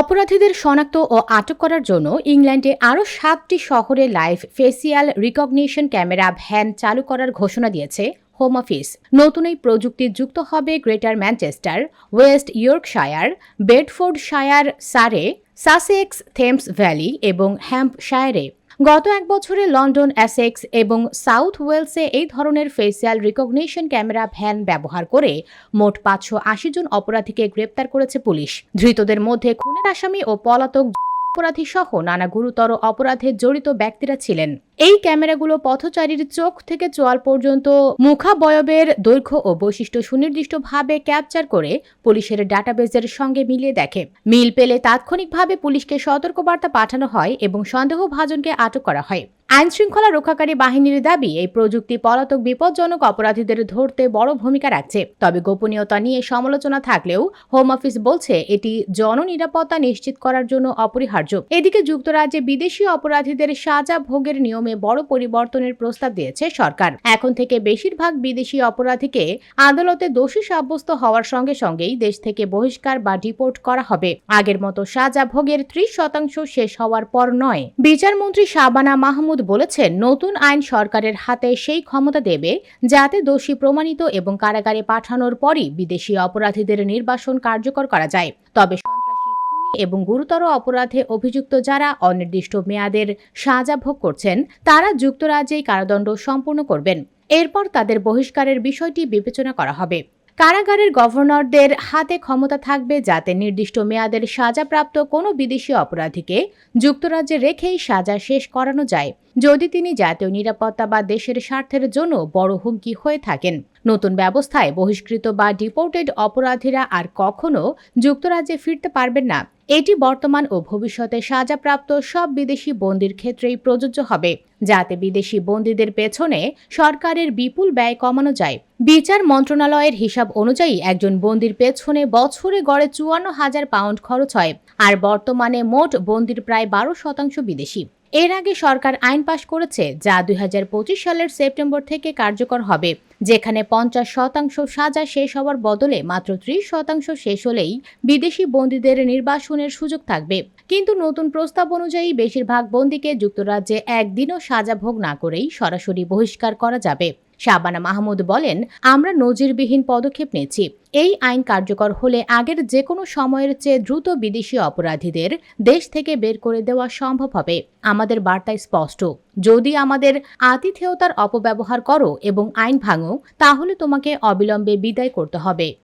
অপরাধীদের শনাক্ত ও আটক করার জন্য ইংল্যান্ডে আরও সাতটি শহরে live facial recognition camera van চালু করার ঘোষণা দিয়েছে হোম অফিস। নতুন এই প্রযুক্তি যুক্ত হবে Greater Manchester, West Yorkshire, Bedfordshire, Surrey, Sussex, Thames Valley এবং হ্যাম্পশায়ারে। গত এক বছরে লন্ডন অ্যাসেক্স এবং সাউথ ওয়েলসে এই ধরনের ফেসিয়াল রিকগনিশন ক্যামেরা ভ্যান ব্যবহার করে মোট পাঁচশো আশি জন অপরাধীকে গ্রেপ্তার করেছে পুলিশ। ধৃতদের মধ্যে খুনের আসামি ও পলাতক অপরাধী সহ নানা গুরুতর অপরাধে জড়িত ব্যক্তিরা ছিলেন। এই ক্যামেরাগুলো পথচারীর চোখ থেকে চোয়াল পর্যন্ত মুখাবয়বের দৈর্ঘ্য ও বৈশিষ্ট্য সুনির্দিষ্টভাবে ক্যাপচার করে পুলিশের ডাটাবেজের সঙ্গে মিলিয়ে দেখে। মিল পেলে তাৎক্ষণিকভাবে পুলিশকে সতর্কবার্তা পাঠানো হয় এবং সন্দেহভাজনকে আটক করা হয়। আইন শৃঙ্খলা রক্ষাকারী বাহিনীর দাবি, এই প্রযুক্তি পলাতক বিপজ্জনক অপরাধীদের ধরতে বড় ভূমিকা রাখছে। তবে গোপনীয়তা নিয়ে সমালোচনা থাকলেও হোম অফিস বলছে, এটি জননিরাপত্তা নিশ্চিত করার জন্য অপরিহার্য। এদিকে যুক্তরাজ্যে বিদেশি অপরাধীদের সাজা ভোগের নিয়মে বড় পরিবর্তনের প্রস্তাব দিয়েছে সরকার। এখন থেকে বেশিরভাগ বিদেশি অপরাধীকে আদালতে দোষী সাব্যস্ত হওয়ার সঙ্গে সঙ্গেই দেশ থেকে বহিষ্কার বা ডিপোর্ট করা হবে। আগের মতো সাজা ভোগের ত্রিশ শতাংশ শেষ হওয়ার পর নয়। বিচারমন্ত্রী শাবানা মাহমুদ বলেছেন, নতুন আইন সরকারের হাতে সেই ক্ষমতা দেবে যাতে দোষী প্রমাণিত এবং কারাগারে পাঠানোর পরই বিদেশি অপরাধীদের নির্বাসন কার্যকর করা যায়। তবে এবং গুরুতর অপরাধে অভিযুক্ত যারা অনির্দিষ্ট মেয়াদের সাজা ভোগ করছেন, তারা যুক্তরাজ্যেই কারাদণ্ড সম্পূর্ণ করবেন। এরপর তাদের বহিষ্কারের বিষয়টি বিবেচনা করা হবে। কারাগারের গভর্নরদের হাতে ক্ষমতা থাকবে যাতে নির্দিষ্ট মেয়াদের সাজাপ্রাপ্ত কোনো বিদেশি অপরাধীকে যুক্তরাজ্যে রেখেই সাজা শেষ করানো যায়, যদি তিনি জাতীয় নিরাপত্তা বা দেশের স্বার্থের জন্য বড় হুমকি হয়ে থাকেন। নতুন ব্যবস্থায় বহিষ্কৃত বা ডিপোর্টেড অপরাধীরা আর কখনো যুক্তরাজ্যে ফিরতে পারবেন না। এটি বর্তমান ও ভবিষ্যতে সাজাপ্রাপ্ত সব বিদেশি বন্দির ক্ষেত্রেই প্রযোজ্য হবে, যাতে বিদেশি বন্দীদের পেছনে সরকারের বিপুল ব্যয় কমানো যায়। বিচার মন্ত্রণালয়ের হিসাব অনুযায়ী একজন বন্দির পেছনে বছরে গড়ে চুয়ান্ন হাজার পাউন্ড খরচ হয়, আর বর্তমানে মোট বন্দির প্রায় বারো শতাংশ বিদেশি। এর আগে সরকার আইন পাশ করেছে, যা দুই হাজার পঁচিশ সালের সেপ্টেম্বর থেকে কার্যকর হবে, যেখানে পঞ্চাশ শতাংশ সাজা শেষ হওয়ার বদলে মাত্র ত্রিশ শতাংশ শেষ হলেই বিদেশি বন্দীদের নির্বাসনের সুযোগ থাকবে। কিন্তু নতুন প্রস্তাব অনুযায়ী বেশিরভাগ বন্দীকে যুক্তরাজ্যে একদিনও সাজা ভোগ না করেই সরাসরি বহিষ্কার করা যাবে। শাবানা মাহমুদ বলেন, আমরা নজিরবিহীন পদক্ষেপ নিয়েছি এই আইন কার্যকর হলে আগের যে কোনো সময়ের চেয়ে দ্রুত বিদেশি অপরাধীদের দেশ থেকে বের করে দেওয়া সম্ভব হবে। আমাদের বার্তায় স্পষ্ট। যদি আমাদের আতিথেয়তার অপব্যবহার করো এবং আইন ভাঙো, তাহলে তোমাকে অবিলম্বে বিদায় করতে হবে।